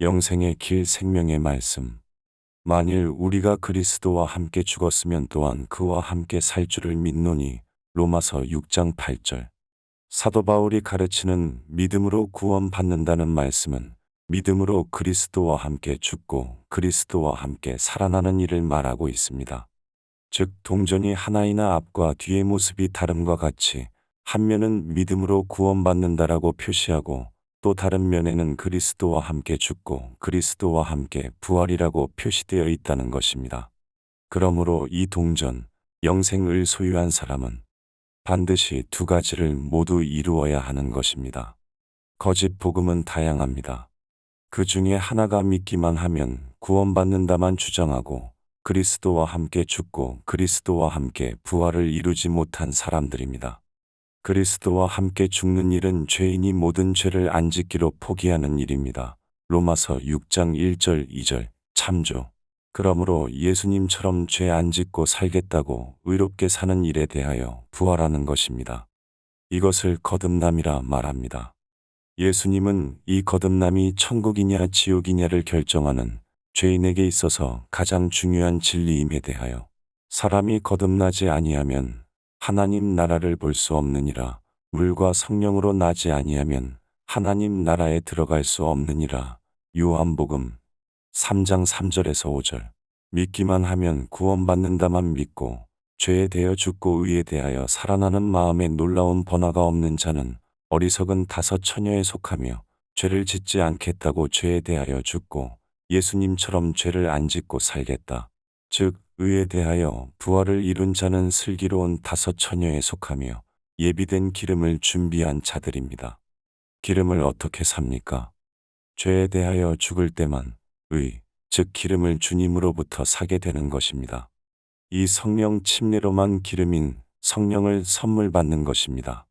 영생의 길 생명의 말씀. 만일 우리가 그리스도와 함께 죽었으면 또한 그와 함께 살 줄을 믿노니 로마서 6장 8절. 사도 바울이 가르치는 믿음으로 구원받는다는 말씀은 믿음으로 그리스도와 함께 죽고 그리스도와 함께 살아나는 일을 말하고 있습니다. 즉 동전이 하나이나 앞과 뒤의 모습이 다름과 같이 한 면은 믿음으로 구원받는다라고 표시하고 또 다른 면에는 그리스도와 함께 죽고 그리스도와 함께 부활이라고 표시되어 있다는 것입니다. 그러므로 이 동전, 영생을 소유한 사람은 반드시 두 가지를 모두 이루어야 하는 것입니다. 거짓 복음은 다양합니다. 그 중에 하나가 믿기만 하면 구원받는다만 주장하고 그리스도와 함께 죽고 그리스도와 함께 부활을 이루지 못한 사람들입니다. 그리스도와 함께 죽는 일은 죄인이 모든 죄를 안 짓기로 포기하는 일입니다. 로마서 6장 1절 2절 참조. 그러므로 예수님처럼 죄 안 짓고 살겠다고 의롭게 사는 일에 대하여 부활하는 것입니다. 이것을 거듭남이라 말합니다. 예수님은 이 거듭남이 천국이냐 지옥이냐를 결정하는 죄인에게 있어서 가장 중요한 진리임에 대하여 사람이 거듭나지 아니하면 하나님 나라를 볼 수 없느니라. 물과 성령으로 나지 아니하면 하나님 나라에 들어갈 수 없느니라. 요한복음 3장 3절에서 5절. 믿기만 하면 구원받는다만 믿고 죄에 대하여 죽고 의에 대하여 살아나는 마음에 놀라운 번화가 없는 자는 어리석은 다섯 처녀에 속하며 죄를 짓지 않겠다고 죄에 대하여 죽고 예수님처럼 죄를 안 짓고 살겠다. 즉 의에 대하여 부활을 이룬 자는 슬기로운 다섯 처녀에 속하며 예비된 기름을 준비한 자들입니다. 기름을 어떻게 삽니까? 죄에 대하여 죽을 때만 의, 즉 기름을 주님으로부터 사게 되는 것입니다. 이 성령 침례로만 기름인 성령을 선물 받는 것입니다.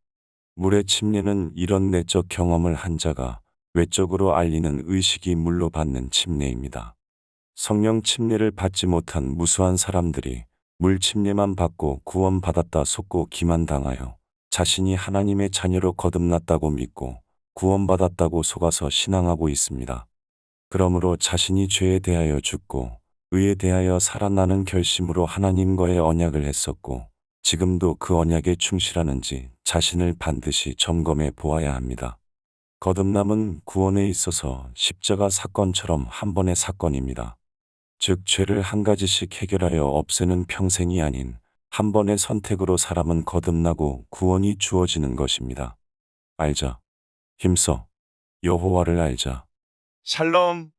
물의 침례는 이런 내적 경험을 한 자가 외적으로 알리는 의식이 물로 받는 침례입니다. 성령 침례를 받지 못한 무수한 사람들이 물 침례만 받고 구원받았다 속고 기만당하여 자신이 하나님의 자녀로 거듭났다고 믿고 구원받았다고 속아서 신앙하고 있습니다. 그러므로 자신이 죄에 대하여 죽고 의에 대하여 살아나는 결심으로 하나님과의 언약을 했었고 지금도 그 언약에 충실하는지 자신을 반드시 점검해 보아야 합니다. 거듭남은 구원에 있어서 십자가 사건처럼 한 번의 사건입니다. 즉 죄를 한 가지씩 해결하여 없애는 평생이 아닌 한 번의 선택으로 사람은 거듭나고 구원이 주어지는 것입니다. 알자. 힘써. 여호와를 알자. 샬롬.